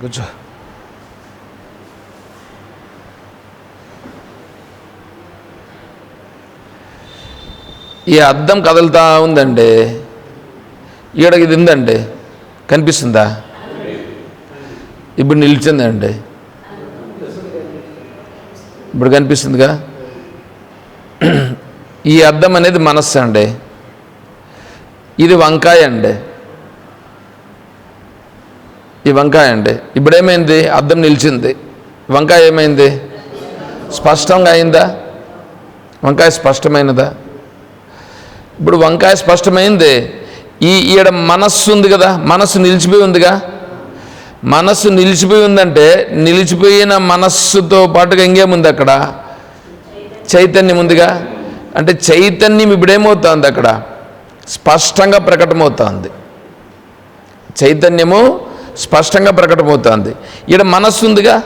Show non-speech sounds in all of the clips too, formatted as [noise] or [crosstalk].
కూర్చో ఈ అద్దం కదులుతా ఉందండి. ఈడ ఇది ఉందండి. కనిపిస్తుందా? ఇప్పుడు నిలిచిందండి. ఇప్పుడు కనిపిస్తుందిగా? ఈ అద్దం అనేది మనస్సు అండి. ఇది వంకాయ అండి. ఈ వంకాయ అండి. ఇప్పుడేమైంది? అద్దం నిలిచింది. వంకాయ ఏమైంది? స్పష్టంగా అయిందా? వంకాయ స్పష్టమైనదా? ఇప్పుడు వంకాయ స్పష్టమైంది. ఈ ఈడ మనస్సు ఉంది కదా మనస్సు నిలిచిపోయి ఉందిగా. మనస్సు నిలిచిపోయి ఉందంటే నిలిచిపోయిన మనస్సుతో పాటుగా ఇంకేముంది అక్కడ? చైతన్యం ఉందిగా. అంటే చైతన్యం ఇప్పుడేమవుతుంది అక్కడ? స్పష్టంగా ప్రకటమవుతుంది. చైతన్యము స్పష్టంగా ప్రకటమవుతుంది ఈడ మనస్సు ఉందిగా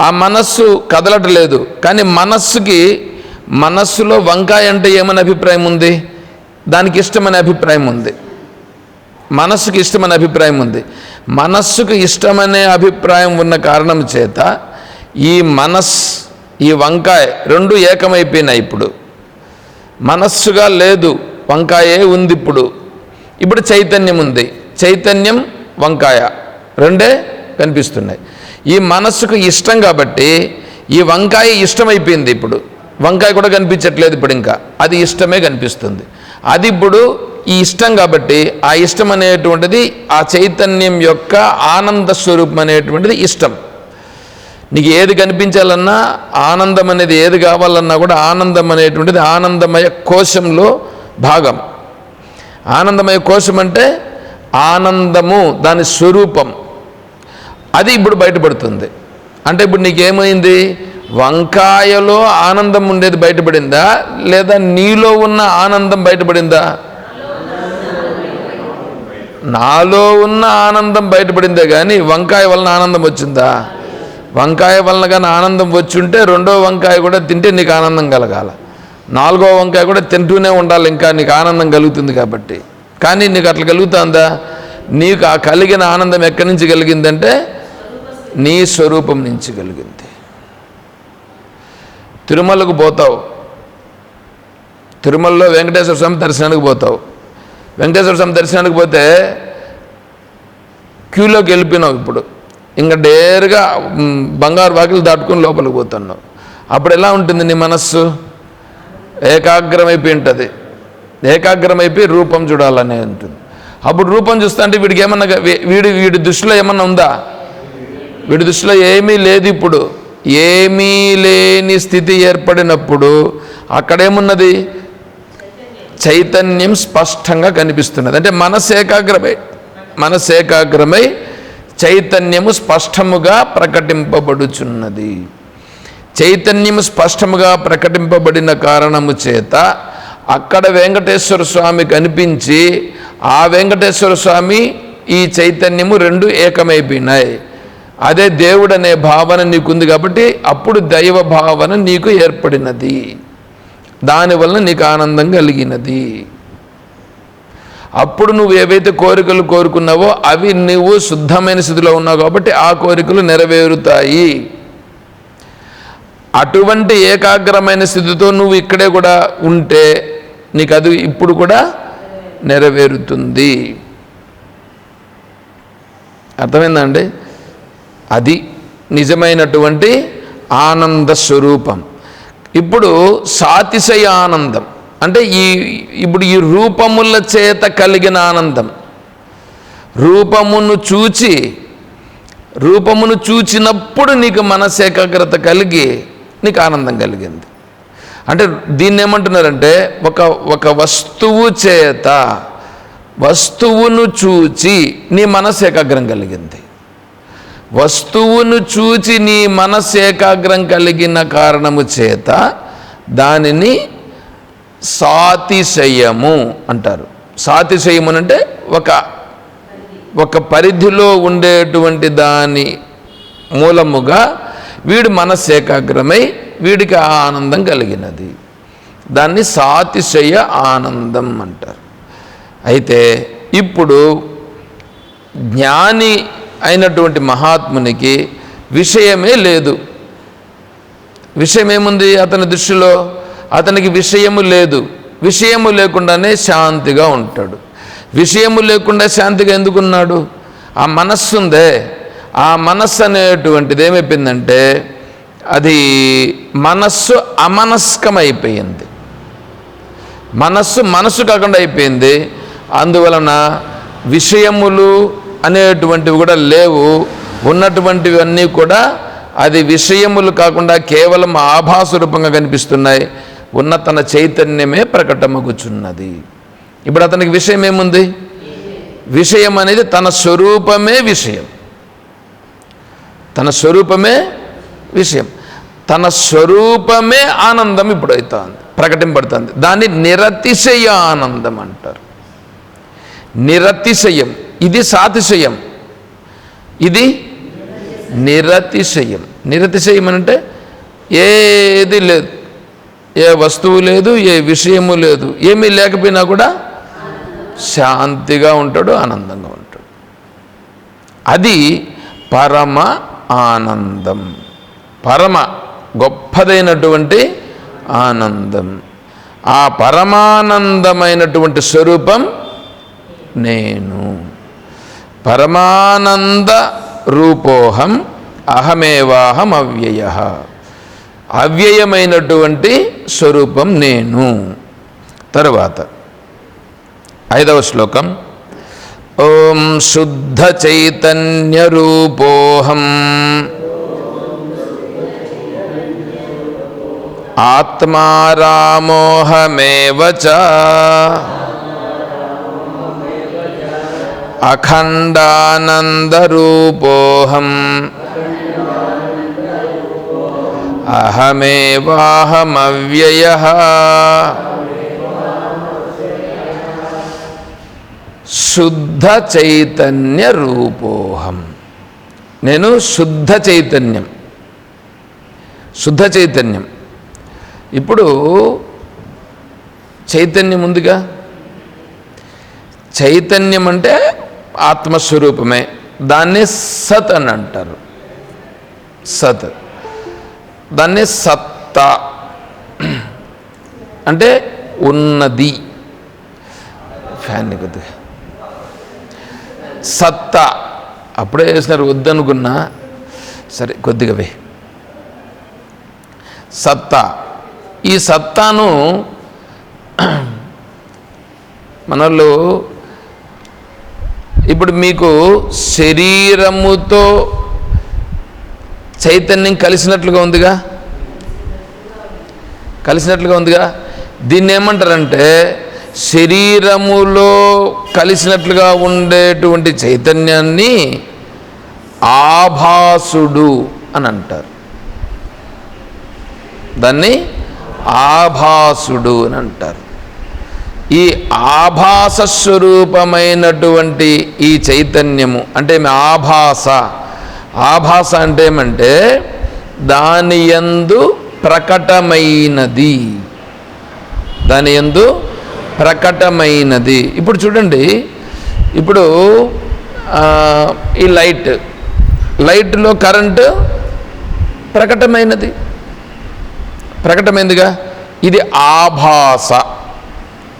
ఆ మనస్సు కదలటలేదు. కానీ మనస్సుకి మనస్సులో వంకాయ అంటే ఏమని అభిప్రాయం ఉంది? దానికి ఇష్టమనే అభిప్రాయం ఉంది. మనస్సుకి ఇష్టమనే అభిప్రాయం ఉంది. మనస్సుకు ఇష్టమనే అభిప్రాయం ఉన్న కారణం చేత ఈ మనస్ ఈ వంకాయ రెండు ఏకమైపోయినాయి ఇప్పుడు. మనస్సుగా లేదు వంకాయే ఉంది ఇప్పుడు. ఇప్పుడు చైతన్యం ఉంది. చైతన్యం వంకాయ రెండే కనిపిస్తున్నాయి. ఈ మనస్సుకు ఇష్టం కాబట్టి ఈ వంకాయ ఇష్టమైపోయింది ఇప్పుడు. వంకాయ కూడా కనిపించట్లేదు ఇప్పుడు ఇంకా. అది ఇష్టమే కనిపిస్తుంది. అది ఇప్పుడు ఈ ఇష్టం కాబట్టి ఆ ఇష్టం అనేటువంటిది ఆ చైతన్యం యొక్క ఆనంద స్వరూపం అనేటువంటిది ఇష్టం. నీకు ఏది కనిపించాలన్నా ఆనందం అనేది ఏది కావాలన్నా కూడా ఆనందం అనేటువంటిది ఆనందమయ కోశంలో భాగం. ఆనందమయ కోశం అంటే ఆనందము దాని స్వరూపం. అది ఇప్పుడు బయటపడుతుంది. అంటే ఇప్పుడు నీకేమైంది? వంకాయలో ఆనందం ఉండేది బయటపడిందా? లేదా నీలో ఉన్న ఆనందం బయటపడిందా? నాలో ఉన్న ఆనందం బయటపడిందే కానీ వంకాయ వలన ఆనందం వచ్చిందా? వంకాయ వలన కానీ ఆనందం వచ్చుంటే రెండో వంకాయ కూడా తింటే నీకు ఆనందం కలగాల. నాలుగో వంకాయ కూడా తింటూనే ఉండాలి ఇంకా నీకు ఆనందం కలుగుతుంది కాబట్టి. కానీ నీకు అట్లా కలుగుతుందా నీకు ఆ కలిగిన ఆనందం ఎక్కడి నుంచి కలిగిందంటే నీ స్వరూపం నుంచి కలిగింది. తిరుమలకు పోతావు. తిరుమలలో వెంకటేశ్వర స్వామి దర్శనానికి పోతావు. వెంకటేశ్వర స్వామి దర్శనానికి పోతే క్యూలోకి వెళ్ళిపోయినావు ఇప్పుడు. ఇంకా డేరుగా బంగారు వాకిలు దాటుకుని లోపలికి పోతున్నావు. అప్పుడు ఎలా ఉంటుంది నీ మనస్సు? ఏకాగ్రమైపోయి ఉంటుంది. ఏకాగ్రమైపోయి రూపం చూడాలనే ఉంటుంది. అప్పుడు రూపం చూస్తా అంటే వీడికి ఏమన్నా వీడి వీడి దృష్టిలో ఏమన్నా ఉందా? వీడి దృష్టిలో ఏమీ లేదు ఇప్పుడు. ఏమీ లేని స్థితి ఏర్పడినప్పుడు అక్కడేమున్నది? చైతన్యం స్పష్టంగా కనిపిస్తున్నది. అంటే మనస్సు ఏకాగ్రమై మనస్సు ఏకాగ్రమై చైతన్యము స్పష్టముగా ప్రకటింపబడుచున్నది. చైతన్యము స్పష్టముగా ప్రకటింపబడిన కారణము చేత అక్కడ వెంకటేశ్వర స్వామి కనిపించి ఆ వెంకటేశ్వర స్వామి ఈ చైతన్యము రెండు ఏకమైపోయినాయి. అదే దేవుడు అనే భావన నీకుంది కాబట్టి అప్పుడు దైవ భావన నీకు ఏర్పడినది. దానివల్ల నీకు ఆనందం కలిగినది. అప్పుడు నువ్వు ఏవైతే కోరికలు కోరుకున్నావో అవి నువ్వు శుద్ధమైన స్థితిలో ఉన్నావు కాబట్టి ఆ కోరికలు నెరవేరుతాయి. అటువంటి ఏకాగ్రమైన స్థితితో నువ్వు ఇక్కడే కూడా ఉంటే నీకు అది ఇప్పుడు కూడా నెరవేరుతుంది. అర్థమైందండి? అది నిజమైనటువంటి ఆనంద స్వరూపం. ఇప్పుడు సాతిశయ ఆనందం. అంటే ఈ ఇప్పుడు ఈ రూపముల చేత కలిగిన ఆనందం. రూపమును చూచి రూపమును చూచినప్పుడు నీకు మనసు ఏకాగ్రత కలిగి నీకు ఆనందం కలిగింది. అంటే దీన్ని ఏమంటున్నారంటే ఒక ఒక వస్తువు చేత వస్తువును చూచి నీ మనసు ఏకాగ్రం కలిగింది. వస్తువును చూచి నీ మనస్సు ఏకాగ్రం కలిగిన కారణము చేత దానిని సాతిశయము అంటారు. సాతిశయము అంటే ఒక ఒక పరిధిలో ఉండేటువంటి దాని మూలముగా వీడు మనస్సు ఏకాగ్రమై వీడికి ఆ ఆనందం కలిగినది. దాన్ని సాతిశయ ఆనందం అంటారు. అయితే ఇప్పుడు జ్ఞాని అయినటువంటి మహాత్మునికి విషయమే లేదు. విషయమేముంది అతని దృష్టిలో? అతనికి విషయము లేదు. విషయము లేకుండానే శాంతిగా ఉంటాడు. విషయము లేకుండా శాంతిగా ఎందుకున్నాడు? ఆ మనస్సుందే. ఆ మనస్సు అనేటువంటిది ఏమైపోయిందంటే అది మనస్సు అమనస్కమైపోయింది. మనస్సు మనస్సు కాకుండా అయిపోయింది. అందువలన విషయములు అనేటువంటివి కూడా లేవు. ఉన్నటువంటివన్నీ కూడా అది విషయములు కాకుండా కేవలం ఆభాస రూపంగా కనిపిస్తున్నాయి. ఉన్న తన చైతన్యమే ప్రకటమగుచున్నది. ఇప్పుడు అతనికి విషయం ఏముంది విషయం అనేది తన స్వరూపమే విషయం. తన స్వరూపమే విషయం. తన స్వరూపమే ఆనందం ఇప్పుడు అవుతుంది ప్రకటింపడుతుంది దాన్ని నిరతిశయ ఆనందం అంటారు. నిరతిశయం. ఇది సాతిశయం. ఇది నిరతిశయం. నిరతిశయం అంటే ఏది లేదు. ఏ వస్తువు లేదు ఏ విషయము లేదు. ఏమీ లేకపోయినా కూడా శాంతిగా ఉంటాడు ఆనందంగా ఉంటాడు. అది పరమ ఆనందం. పరమ గొప్పదైనటువంటి ఆనందం. ఆ పరమానందమైనటువంటి స్వరూపం నేను. పరమానంద రూపోహం అహమేవాహం అవ్యయ అవ్యయమైనటువంటి స్వరూపం నేను. తరువాత ఐదవ శ్లోకం. ॐ शुद्धचैतन्यरूपोऽहम्। आत्मा रामोऽहमेव च। अखण्डानन्दरूपोऽहम्। अहमेवाहमव्ययः। శుద్ధ చైతన్య రూపోహం. నేను శుద్ధ చైతన్యం. శుద్ధ చైతన్యం. ఇప్పుడు చైతన్యం ఉందిగా? చైతన్యం అంటే ఆత్మస్వరూపమే. దాన్ని సత్ అని అంటారు. సత్. దాన్ని సత్త. అంటే ఉన్నది. ఫ్యాన్ కొద్దిగా సత్తా. అప్పుడే వేసినారు వద్దనుకున్నా. సరే కొద్దిగా వే సత్తా. ఈ సత్తాను మనలో ఇప్పుడు మీకు శరీరముతో చైతన్యం కలిసినట్లుగా ఉందిగా? కలిసినట్లుగా ఉందిగా? దీన్ని ఏమంటారంటే శరీరములో కలిసినట్లుగా ఉండేటువంటి చైతన్యాన్ని ఆభాసుడు అని అంటారు. దాన్ని ఆభాసుడు అని అంటారు. ఈ ఆభాస స్వరూపమైనటువంటి ఈ చైతన్యము అంటే ఆభాస. ఆభాస అంటే ఏమంటే దాని యందు ప్రకటమైనది. దాని యందు ప్రకటమైనది. ఇప్పుడు చూడండి ఇప్పుడు ఈ లైట్ లైట్లో కరెంటు ప్రకటమైనది. ప్రకటమైందిగా? ఇది ఆభాస.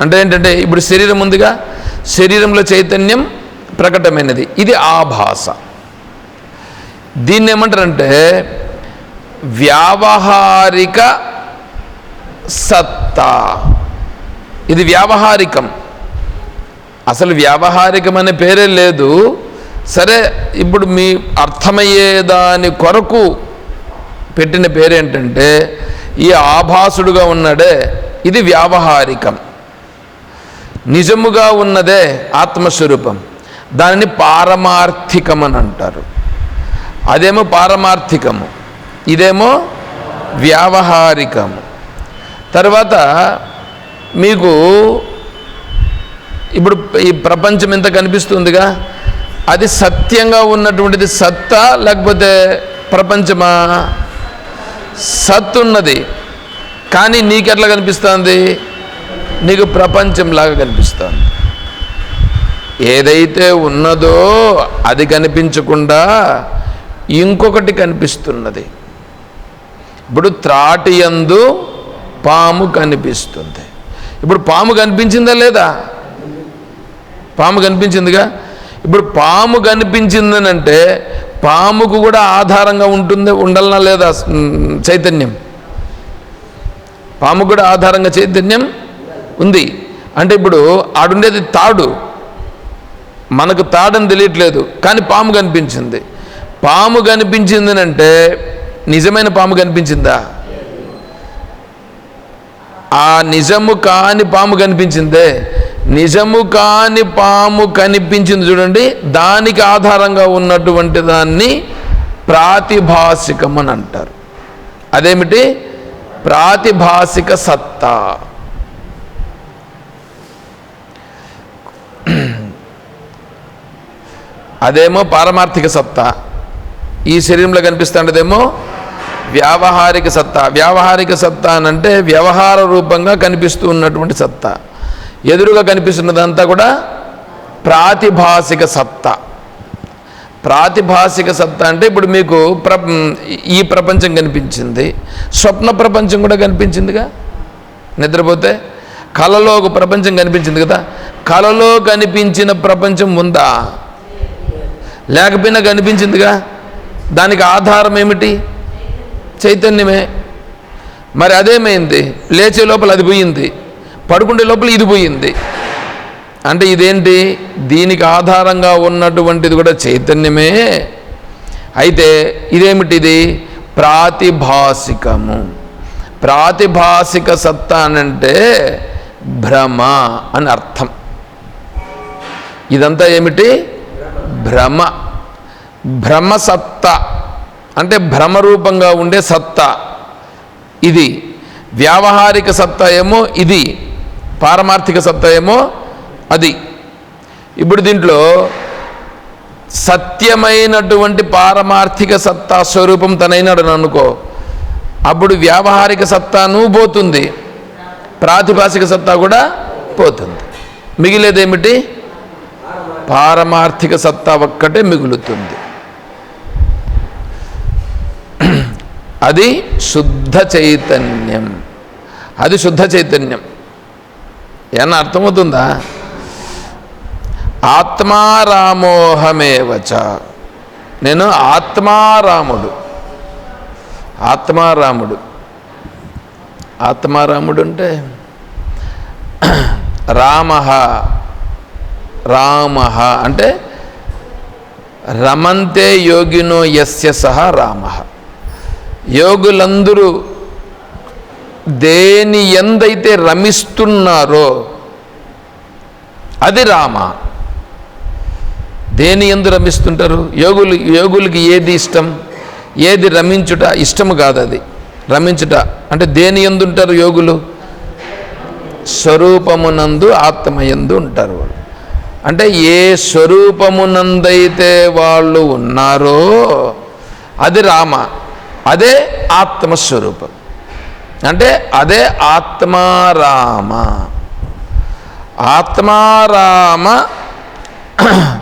అంటే ఏంటంటే ఇప్పుడు శరీరం ఉందిగా? శరీరంలో చైతన్యం ప్రకటమైనది. ఇది ఆభాస. దీన్ని ఏమంటారంటే వ్యావహారిక సత్తా. ఇది వ్యావహారికం. అసలు వ్యావహారికం అనే పేరే లేదు. సరే ఇప్పుడు మీ అర్థమయ్యే దాని కొరకు పెట్టిన పేరేంటంటే ఈ ఆభాసుడుగా ఉన్నాడే ఇది వ్యావహారికం. నిజముగా ఉన్నదే ఆత్మస్వరూపం. దానిని పారమార్థికం అని అంటారు. అదేమో పారమార్థికము ఇదేమో వ్యావహారికము. తర్వాత మీకు ఇప్పుడు ఈ ప్రపంచం ఎంత కనిపిస్తుందిగా? అది సత్యంగా ఉన్నటువంటిది సత్తా లేకపోతే ప్రపంచమా? సత్ ఉన్నది కానీ నీకెట్లా కనిపిస్తుంది? నీకు ప్రపంచంలాగా కనిపిస్తుంది. ఏదైతే ఉన్నదో అది కనిపించకుండా ఇంకొకటి కనిపిస్తున్నది. ఇప్పుడు త్రాటి యందు పాము కనిపిస్తుంది. ఇప్పుడు పాము కనిపించిందా లేదా? పాము కనిపించిందిగా? ఇప్పుడు పాము కనిపించిందనంటే పాముకు కూడా ఆధారంగా ఉంటుంది ఉండాలనా లేదా చైతన్యం? పాము కూడా ఆధారంగా చైతన్యం ఉంది. అంటే ఇప్పుడు ఆడుండేది తాడు. మనకు తాడని తెలియట్లేదు కానీ పాము కనిపించింది. పాము కనిపించింది అంటే నిజమైన పాము కనిపించిందా? ఆ నిజము కాని పాము కనిపించిందే. నిజము కాని పాము కనిపించింది చూడండి దానికి ఆధారంగా ఉన్నటువంటి దాన్ని ప్రాతిభాసికం అని అంటారు. అదేమిటి? ప్రాతిభాసిక సత్తా. అదేమో పారమార్థిక సత్తా. ఈ శరీరంలో కనిపిస్తుండదేమో వ్యావహారిక సత్తా. వ్యావహారిక సత్తా అని అంటే వ్యవహార రూపంగా కనిపిస్తూ ఉన్నటువంటి సత్తా. ఎదురుగా కనిపిస్తున్నదంతా కూడా ప్రాతిభాసిక సత్తా. ప్రాతిభాసిక సత్తా అంటే ఇప్పుడు మీకు ప్ర ఈ ప్రపంచం కనిపించింది. స్వప్న ప్రపంచం కూడా కనిపించిందిగా? నిద్రపోతే? కళలో ఒక ప్రపంచం కనిపించింది కదా? కలలో కనిపించిన ప్రపంచం ఉందా? లేకపోయినా కనిపించిందిగా? దానికి ఆధారం ఏమిటి? చైతన్యమే. మరి అదేమైంది? లేచే లోపల అది పోయింది. పడుకుండే లోపల ఇది పోయింది. అంటే ఇదేంటి? దీనికి ఆధారంగా ఉన్నటువంటిది కూడా చైతన్యమే. అయితే ఇదేమిటిది? ప్రాతిభాసికము. ప్రాతిభాసిక సత్తా అనంటే భ్రమ అని అర్థం. ఇదంతా ఏమిటి? భ్రమ. భ్రమ సత్తా. అంటే భ్రమ రూపంగా ఉండే సత్తా. ఇది వ్యావహారిక సత్తా ఏమో ఇది పారమార్థిక సత్తా ఏమో అది. ఇప్పుడు దీంట్లో సత్యమైనటువంటి పారమార్థిక సత్తా స్వరూపం తనైనాడు అనుకో. అప్పుడు వ్యావహారిక సత్తాను పోతుంది. ప్రాతిభాసిక సత్తా కూడా పోతుంది. మిగిలేదేమిటి? పారమార్థిక సత్తా ఒక్కటే మిగులుతుంది. అది శుద్ధ చైతన్యం. అది శుద్ధ చైతన్యం. ఏమన్నా అర్థమవుతుందా? ఆత్మారామోహమేవచ నేను ఆత్మారాముడు. ఆత్మారాముడు. ఆత్మారాముడు అంటే రామ రామ అంటే రమంతే యోగినో యస్య సహ రామ. యోగులందరూ దేని ఎందైతే రమిస్తున్నారో అది రామ. దేని ఎందు రమిస్తుంటారు? యోగులు యోగులకి ఏది ఇష్టం? ఏది రమించుట ఇష్టము కాదు అది రమించుట అంటే దేని ఎందు ఉంటారు యోగులు? స్వరూపమునందు ఆత్మయందు ఉంటారు వాళ్ళు. అంటే ఏ స్వరూపమునందైతే వాళ్ళు ఉన్నారో అది రామ. అదే ఆత్మస్వరూపం. అంటే అదే ఆత్మారామ. ఆత్మారామ [clears throat]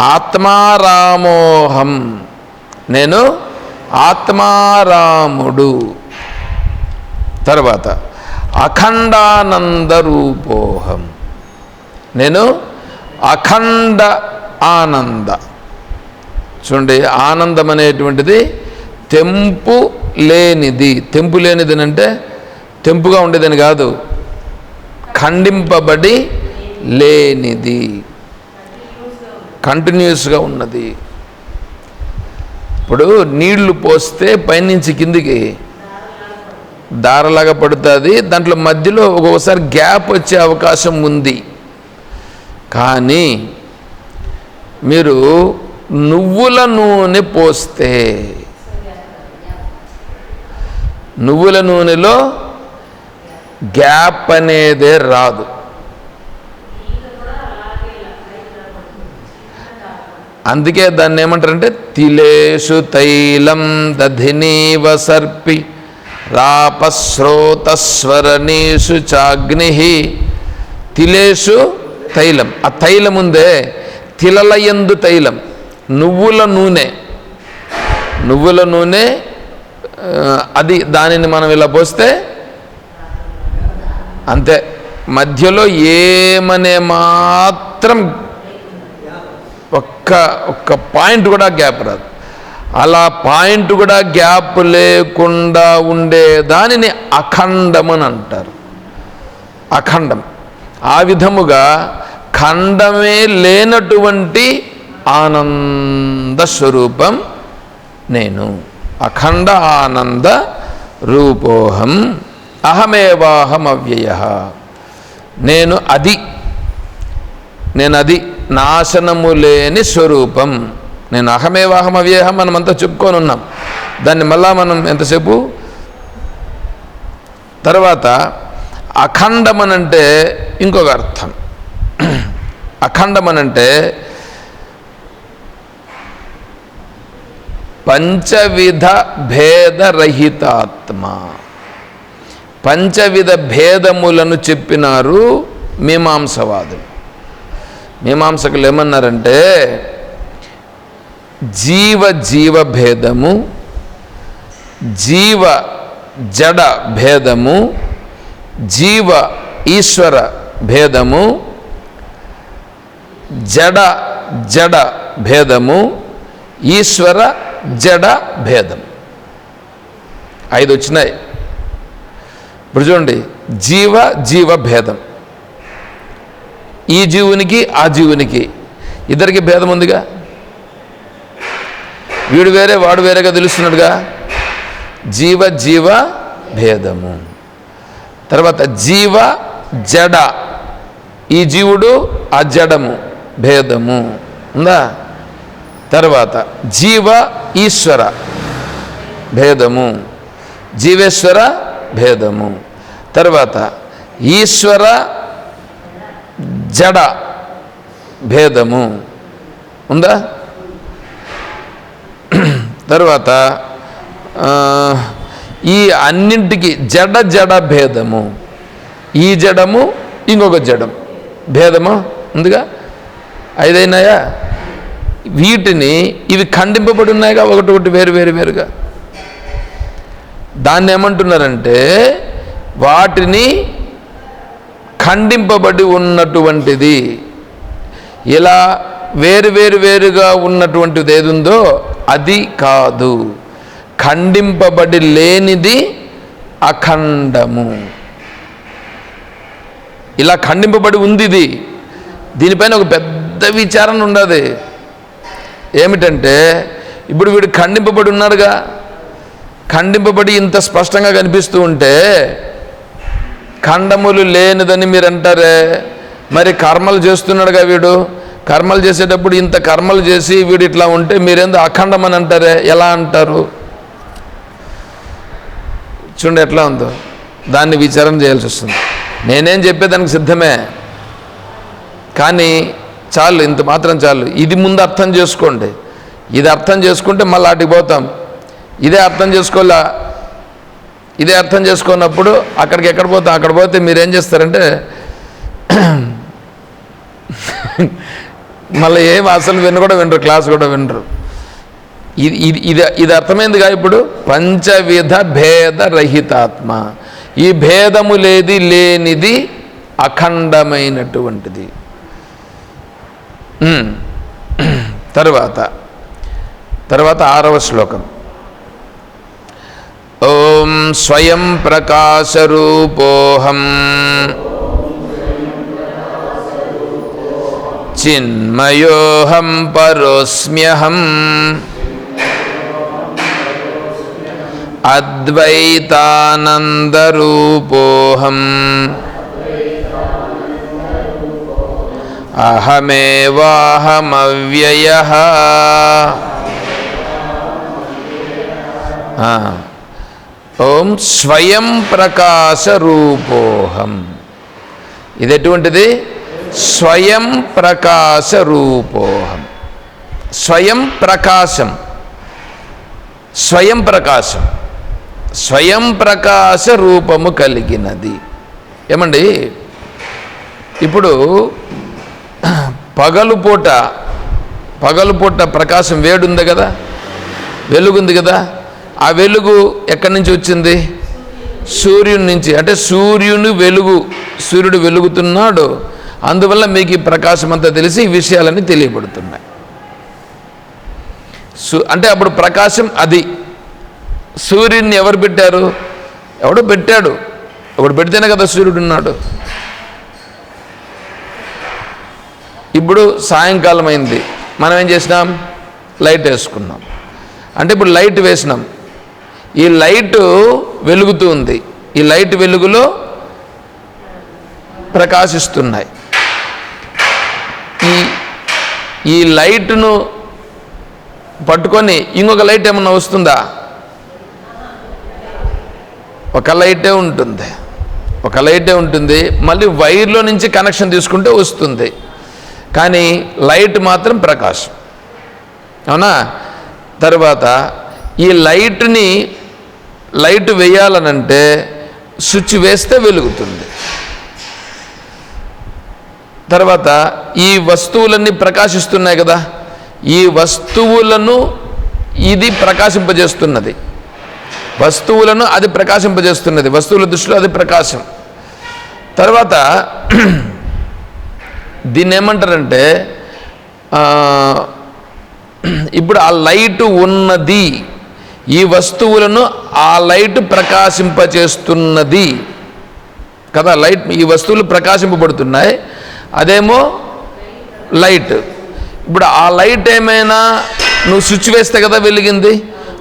ఆత్మారామోహం. నేను ఆత్మారాముడు. తర్వాత అఖండానంద రూపోహం నేను అఖండ ఆనంద. చూడండి ఆనందం అనేటువంటిది తెంపు లేనిది. తెంపు లేనిది అంటే తెంపుగా ఉండేదని కాదు. ఖండింపబడి లేనిది. కంటిన్యూస్గా ఉన్నది. ఇప్పుడు నీళ్ళు పోస్తే పైనుంచి కిందికి దారలాగా పడుతుంది. దాంట్లో మధ్యలో ఒక్కొక్కసారి గ్యాప్ వచ్చే అవకాశం ఉంది. కానీ మీరు నువ్వుల నూనె పోస్తే. నువ్వుల నూనెలో గ్యాప్ అనేదే రాదు. అందుకే దాన్ని ఏమంటారంటే తిలేషు తైలం దధినీవ సర్పి రాపస్రోతస్వరణీషు చాగ్ని తిలేషు తైలం. ఆ తైలం ఉందే తిలలయందు తైలం. నువ్వుల నూనె. నువ్వుల నూనె అది దానిని మనం ఇలా పోస్తే అంతే. మధ్యలో ఏమనే మాత్రం ఒక్క ఒక్క పాయింట్ కూడా గ్యాప్ రాదు. అలా పాయింట్ కూడా గ్యాప్ లేకుండా ఉండే దానిని అఖండమని అంటారు. అఖండం. ఆ విధముగా ఖండమే లేనటువంటి ఆనంద స్వరూపం నేను. అఖండ ఆనంద రూపోహం అహమేవాహం అవ్యయ నేను అది నేను అది నాశనము లేని స్వరూపం. నేను అహమేవాహం అవ్యయహం మనమంతా చెప్పుకొని ఉన్నాం. దాన్ని మళ్ళా మనం ఎంతసేపు? తర్వాత అఖండమనంటే ఇంకొక అర్థం. అఖండమనంటే పంచవిధ భేదరహితాత్మ. పంచవిధ భేదములను చెప్పినారు మీమాంసవాదులు. మీమాంసకులు ఏమన్నారంటే జీవ జీవ భేదము జీవ జడ భేదము జీవ ఈశ్వర భేదము జడ జడ భేదము ఈశ్వర జడ భేదం. ఐదు వచ్చినాయి. ఇప్పుడు చూడండి జీవ జీవ భేదం. ఈ జీవునికి ఆ జీవునికి ఇద్దరికి భేదం ఉందిగా? వీడు వేరే వాడు వేరేగా తెలుస్తున్నాడుగా? జీవ జీవ భేదము తర్వాత జీవ జడ. ఈ జీవుడు ఆ జడము భేదము. ఉందా? తర్వాత జీవ ఈశ్వర భేదము. జీవేశ్వర భేదము. తర్వాత ఈశ్వర జడ భేదము. ఉందా? తర్వాత ఈ అన్నింటికి జడ జడ భేదము. ఈ జడము ఇంకొక జడం. భేదము? ఉందిగా? ఐదైనాయా? వీటిని ఇవి ఖండింపబడి ఉన్నాయిగా ఒకటి ఒకటి వేరు వేరు వేరుగా. దాన్ని ఏమంటున్నారంటే వాటిని ఖండింపబడి ఉన్నటువంటిది. ఇలా వేరు వేరు వేరుగా ఉన్నటువంటిది ఏది ఉందో అది కాదు. ఖండింపబడి లేనిది అఖండము. ఇలా ఖండింపబడి ఉంది ఇది దీనిపైన ఒక పెద్ద విచారణ ఉండదు. ఏమిటంటే ఇప్పుడు వీడు ఖండింపబడి ఉన్నాడుగా. ఖండింపబడి ఇంత స్పష్టంగా కనిపిస్తూ ఉంటే ఖండములు లేనిదని మీరు అంటారే మరి కర్మలు చేస్తున్నాడుగా వీడు. కర్మలు చేసేటప్పుడు ఇంత కర్మలు చేసి వీడు ఇట్లా ఉంటే మీరేందో అఖండం అని అంటారే? ఎలా అంటారు? చూడండి ఎట్లా ఉందో. దాన్ని విచారణ చేయాల్సి వస్తుంది. నేనేం చెప్పేదానికి సిద్ధమే. కానీ చాలు ఇంత మాత్రం చాలు. ఇది ముందు అర్థం చేసుకోండి. ఇది అర్థం చేసుకుంటే మళ్ళీ అటుకు పోతాం. ఇదే అర్థం చేసుకోలే ఇదే అర్థం చేసుకున్నప్పుడు అక్కడికి ఎక్కడ పోతాం? అక్కడ పోతే మీరు ఏం చేస్తారంటే మళ్ళీ ఏం అసలు విన్న కూడా వినరు క్లాస్ కూడా వినరు. ఇది ఇది ఇది ఇది అర్థమైందిగా ఇప్పుడు? పంచవిధ భేద రహితాత్మ. ఈ భేదము లేది లేనిది అఖండమైనటువంటిది. తరువాత తర్వాత ఆరవ శ్లోకం. ఓం స్వయం ప్రకాశరూపోహం. చిన్మయోహం పరోస్మ్యహం. అద్వైతానందరూపోహం. అహమేవాహమవ్యయ. ఓం స్వయం ప్రకాశ రూపోహం ఇది ఎటువంటిది స్వయం ప్రకాశ రూపోహం స్వయం ప్రకాశం. స్వయం ప్రకాశం. స్వయం ప్రకాశ రూపము కలిగినది. ఏమండి? ఇప్పుడు పగలుపూట పగలుపూట ప్రకాశం వేడుంది కదా? వెలుగుంది కదా? ఆ వెలుగు ఎక్కడి నుంచి వచ్చింది? సూర్యుని నుంచి. అంటే సూర్యుని వెలుగు సూర్యుడు వెలుగుతున్నాడు. అందువల్ల మీకు ఈ ప్రకాశం అంతా తెలిసి ఈ విషయాలన్నీ తెలియబడుతున్నాయి. అంటే అప్పుడు ప్రకాశం అది. సూర్యుడిని ఎవరు పెట్టారు? ఎవడో పెట్టాడు. ఒకడు పెడితేనే కదా సూర్యుడు ఉన్నాడు. ఇప్పుడు సాయంకాలం అయింది మనం ఏం చేసినాం? లైట్ వేసుకున్నాం. అంటే ఇప్పుడు లైట్ వేసినాం. ఈ లైట్ వెలుగుతూ ఉంది. ఈ లైట్ వెలుగులో ప్రకాశిస్తున్నాయి. ఈ ఈ లైట్ను పట్టుకొని ఇంకొక లైట్ ఏమన్నా వస్తుందా? ఒక లైటే ఉంటుంది. ఒక లైటే ఉంటుంది. మళ్ళీ వైర్లో నుంచి కనెక్షన్ తీసుకుంటే వస్తుంది. కానీ లైట్ మాత్రం ప్రకాశం. అవునా? తర్వాత ఈ లైట్ని లైట్ వేయాలనంటే స్విచ్ వేస్తే వెలుగుతుంది. తర్వాత ఈ వస్తువులన్నీ ప్రకాశిస్తున్నాయి కదా? ఈ వస్తువులను ఇది ప్రకాశింపజేస్తున్నది. వస్తువులను అది ప్రకాశింపజేస్తున్నది. వస్తువుల దృష్టిలో అది ప్రకాశం. తర్వాత దీన్ని ఏమంటారంటే ఇప్పుడు ఆ లైట్ ఉన్నది ఈ వస్తువులను ఆ లైట్ ప్రకాశింపచేస్తున్నది. కదా లైట్ ఈ వస్తువులు ప్రకాశింపబడుతున్నాయి అదేమో లైట్. ఇప్పుడు ఆ లైట్ ఏమైనా నువ్వు స్విచ్ వేస్తే కదా వెలిగింది?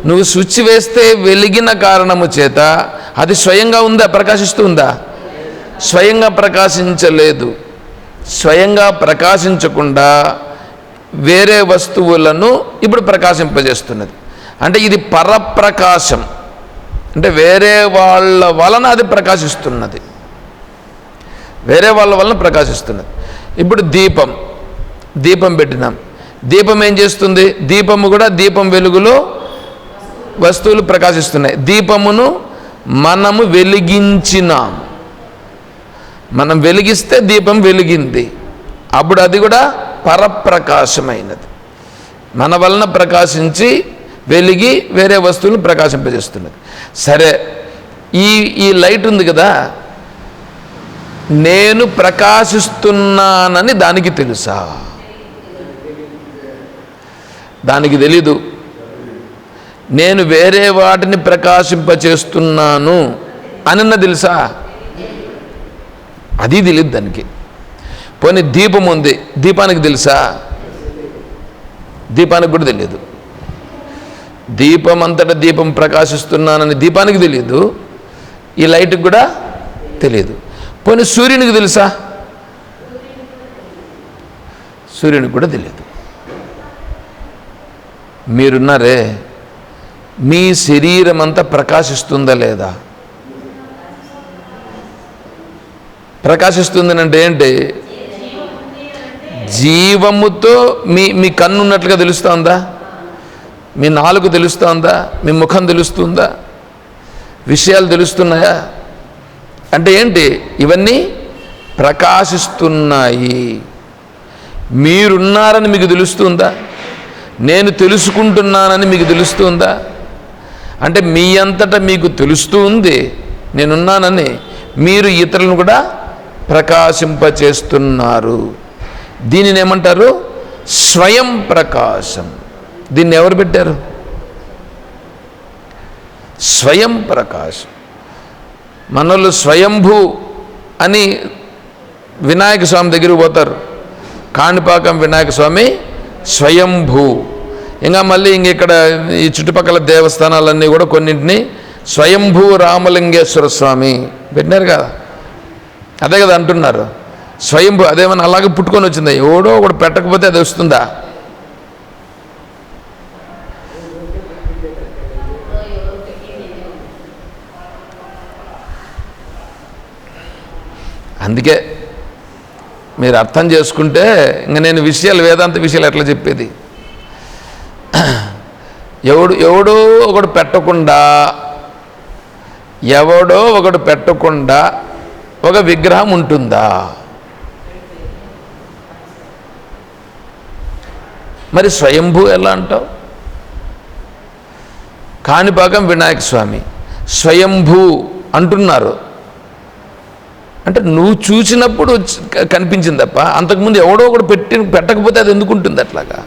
నువ్వు స్విచ్ వేస్తే వెలిగిన కారణము చేత అది స్వయంగా ఉందా ప్రకాశిస్తుందా స్వయంగా ప్రకాశించలేదు. స్వయంగా ప్రకాశించకుండా వేరే వస్తువులను ఇప్పుడు ప్రకాశింపజేస్తున్నది. అంటే ఇది పరప్రకాశం. అంటే వేరే వాళ్ళ వలన అది ప్రకాశిస్తున్నది. వేరే వాళ్ళ వలన ప్రకాశిస్తున్నది. ఇప్పుడు దీపం. దీపం పెట్టినాం. దీపం ఏం చేస్తుంది? దీపము కూడా దీపం వెలుగులో వస్తువులు ప్రకాశిస్తున్నాయి. దీపమును మనము వెలిగించినాం. మనం వెలిగిస్తే దీపం వెలిగింది. అప్పుడు అది కూడా పరప్రకాశమైనది. మన వలన ప్రకాశించి వెలిగి వేరే వస్తువులను ప్రకాశింపజేస్తున్నది. సరే ఈ ఈ లైట్ ఉంది కదా? నేను ప్రకాశిస్తున్నానని దానికి తెలుసా? దానికి తెలీదు. నేను వేరే వాటిని ప్రకాశింపచేస్తున్నాను. అనిన్న తెలుసా? అది తెలియదు దానికి. పోనీ దీపం ఉంది దీపానికి తెలుసా? దీపానికి కూడా తెలియదు దీపం అంతటా దీపం ప్రకాశిస్తున్నానని దీపానికి తెలియదు ఈ లైట్కి కూడా తెలియదు పోనీ సూర్యునికి తెలుసా? సూర్యునికి కూడా తెలియదు మీరున్నారే మీ శరీరం అంతా ప్రకాశిస్తుందా లేదా? ప్రకాశిస్తుంది అంటే ఏంటి? జీవముతో మీ మీ కన్ను ఉన్నట్లుగా తెలుస్తుందా? మీ నాలుగు తెలుస్తుందా? మీ ముఖం తెలుస్తుందా? విషయాలు తెలుస్తున్నాయా? అంటే ఏంటి? ఇవన్నీ ప్రకాశిస్తున్నాయి. మీరున్నారని మీకు తెలుస్తుందా? నేను తెలుసుకుంటున్నానని మీకు తెలుస్తుందా? అంటే మీ అంతటా మీకు తెలుస్తూ ఉంది. నేనున్నానని మీరు ఇతరులను కూడా ప్రకాశింపచేస్తున్నారు. దీనిని ఏమంటారు? స్వయం ప్రకాశం. దీన్ని ఎవరు పెట్టారు? స్వయం ప్రకాశం. మనలు స్వయంభూ అని వినాయక స్వామి దగ్గరికి పోతారు. కాణిపాకం వినాయక స్వామి స్వయంభూ. ఇంకా మళ్ళీ ఇంక ఇక్కడ ఈ చుట్టుపక్కల దేవస్థానాలన్నీ కూడా కొన్నింటిని స్వయంభూ రామలింగేశ్వర స్వామి పెట్టినారు కదా. అదే కదా అంటున్నారు. స్వయంభూ అదేమన్నా అలాగే పుట్టుకొని వచ్చిందా? ఎవడో ఒకటి పెట్టకపోతే అది వస్తుందా? అందుకే మీరు అర్థం చేసుకుంటే ఇంక నేను విషయాలు వేదాంత విషయాలు ఎట్లా చెప్పేది? ఎవడు ఎవడో ఒకడు పెట్టకుండా ఎవడో ఒకడు పెట్టకుండా ఒక విగ్రహం ఉంటుందా? మరి స్వయంభూ ఎలా అంటావు? కాణిపాకం వినాయక స్వామి స్వయంభూ అంటున్నారు. అంటే నువ్వు చూసినప్పుడు కనిపించింది తప్ప అంతకుముందు ఎవడో ఒకడు పెట్టి పెట్టకపోతే అది ఎందుకు ఉంటుంది అట్లాగా?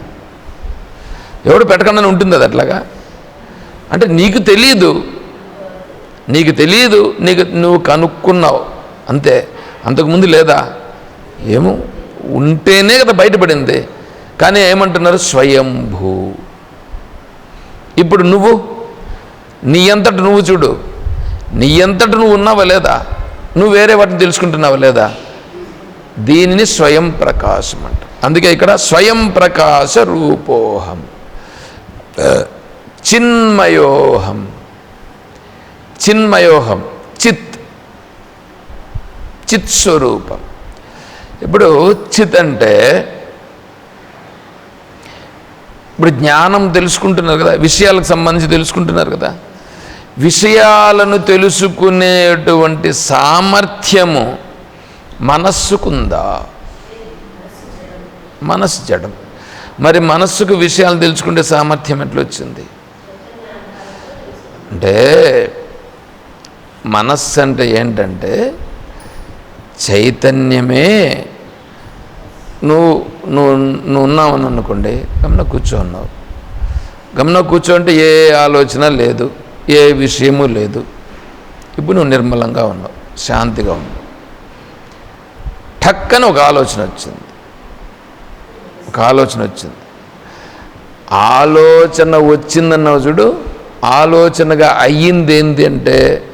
ఎవడు పెట్టకుండా ఉంటుంది అది అట్లాగా? అంటే నీకు తెలియదు నీకు తెలియదు నీకు నువ్వు కనుక్కున్నావు. అంతే. అంతకుముందు లేదా? ఏమో ఉంటేనే కదా బయటపడింది. కానీ ఏమంటున్నారు? స్వయంభూ. ఇప్పుడు నువ్వు నీ ఎంతటి నువ్వు చూడు. నీ ఎంతటి నువ్వు ఉన్నావా లేదా? నువ్వు వేరే వాటిని తెలుసుకుంటున్నావా లేదా? దీనిని స్వయం ప్రకాశం అంట. అందుకే ఇక్కడ స్వయం ప్రకాశ రూపోహం. చిన్మయోహం. చిన్మయోహం. చిత్ చిత్ స్వరూపం. ఇప్పుడు చిత్ అంటే ఇప్పుడు జ్ఞానం తెలుసుకుంటున్నారు కదా విషయాలకు సంబంధించి తెలుసుకుంటున్నారు కదా. విషయాలను తెలుసుకునేటువంటి సామర్థ్యము మనస్సుకుందా? మనస్సు జడం. మరి మనస్సుకు విషయాలు తెలుసుకునే సామర్థ్యం ఎట్లా వచ్చింది అంటే మనస్సు అంటే ఏంటంటే చైతన్యమే నువ్వు నువ్వు నువ్వు ఉన్నావని అనుకోండి గమన కూర్చో ఉన్నావు గమన కూర్చో అంటే ఏ ఆలోచన లేదు ఏ విషయము లేదు. ఇప్పుడు నువ్వు నిర్మలంగా ఉన్నావు శాంతిగా ఉన్నావు. ఠక్కని ఒక ఆలోచన వచ్చింది. ఒక ఆలోచన వచ్చింది. ఆలోచన వచ్చిందన్నావు చూడు ఆలోచనగా అయ్యింది ఏంటి అంటే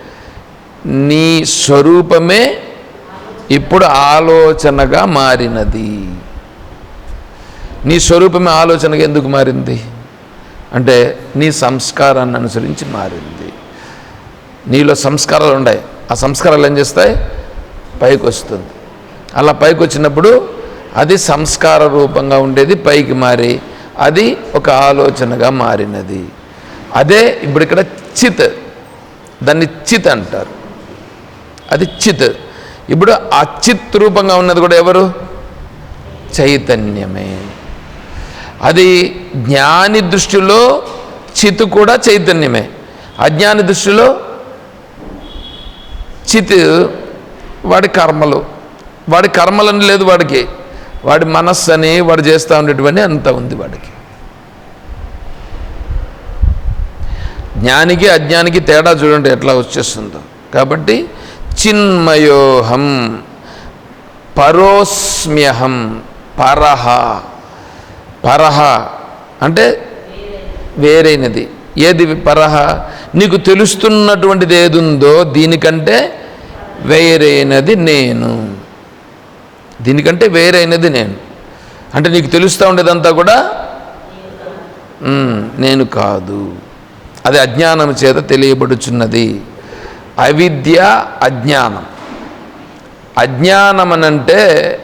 నీ స్వరూపమే ఇప్పుడు ఆలోచనగా మారినది. నీ స్వరూపమే ఆలోచనగా ఎందుకు మారింది? అంటే నీ సంస్కారాన్ని అనుసరించి మారింది. నీలో సంస్కారాలు ఉన్నాయి ఆ సంస్కారాలు ఏం చేస్తాయి? పైకి వస్తుంది. అలా పైకి వచ్చినప్పుడు అది సంస్కార రూపంగా ఉండేది పైకి మారి అది ఒక ఆలోచనగా మారినది. అదే ఇప్పుడు ఇక్కడ చిత్ దాన్ని చిత్ అంటారు. అది చిత్. ఇప్పుడు అచిత్ రూపంగా ఉన్నది కూడా ఎవరు? చైతన్యమే. అది జ్ఞాని దృష్టిలో చిత్ కూడా చైతన్యమే. అజ్ఞాని దృష్టిలో చిత్ వాడి కర్మలు. వాడి కర్మలని లేదు వాడికి. వాడి మనస్సు అని వాడు చేస్తూ ఉండేటువంటి అంత ఉంది వాడికి. జ్ఞానికి అజ్ఞానికి తేడా చూడండి ఎట్లా వచ్చేస్తుందో. కాబట్టి చిన్మయోహం పరోస్మ్యహం పరహ. పరహ అంటే వేరైనది. ఏది పరహ? నీకు తెలుస్తున్నటువంటిది ఏది ఉందో దీనికంటే వేరైనది నేను. దీనికంటే వేరైనది నేను. అంటే నీకు తెలుస్తూ ఉండేదంతా కూడా నేను కాదు. అది అజ్ఞానం చేత తెలియబడుచున్నది. అవిద్య అజ్ఞానం. అజ్ఞానం అనంటే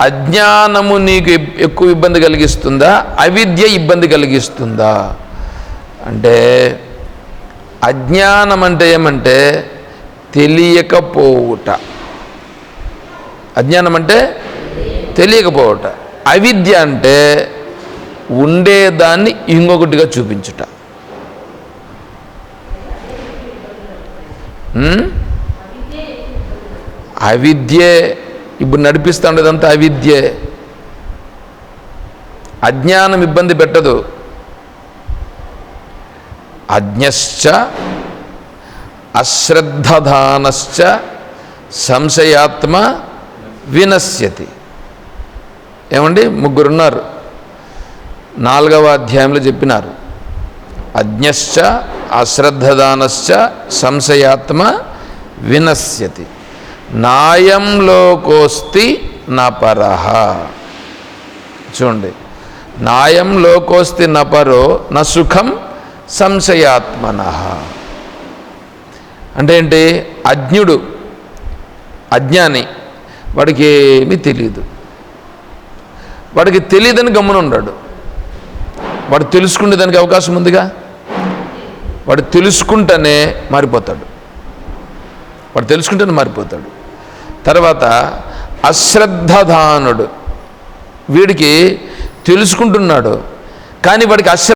అజ్ఞానము నీకు ఎక్కువ ఇబ్బంది కలిగిస్తుందా? అవిద్య ఇబ్బంది కలిగిస్తుందా? అంటే అజ్ఞానం అంటే ఏమంటే తెలియకపోవుట. అజ్ఞానం అంటే తెలియకపోవుట. అవిద్య అంటే ఉండేదాన్ని ఇంకొకటిగా చూపించుట. Hmm? అవిద్యే. ఇప్పుడు నడిపిస్తుండేదంతా అవిద్యే. అజ్ఞానం ఇబ్బంది పెట్టదు. అజ్ఞశ్చ అశ్రద్ధధానశ్చ సంశయాత్మ వినశ్యతి. ఏమండి? ముగ్గురున్నారు. నాలుగవ అధ్యాయంలో చెప్పినారు. అజ్ఞశ్చ అశ్రద్ధదానశ్చ సంశయాత్మ వినశ్యతి. నాయంలోకోస్తి నపరహ చూడండి. నాయంలోకోస్తి నపరో న సుఖం సంశయాత్మన. అంటే ఏంటి? అజ్ఞుడు అజ్ఞాని వాడికి ఏమీ తెలియదు వాడికి తెలియదని గమ్మున ఉన్నాడు వాడు తెలుసుకునే దానికి అవకాశం ఉందిగా? వాడు తెలుసుకుంటేనే మారిపోతాడు. వాడు తెలుసుకుంటేనే మారిపోతాడు. తర్వాత అశ్రద్ధధానుడు వీడికి తెలుసుకుంటున్నాడు. కానీ వాడికి అశ్ర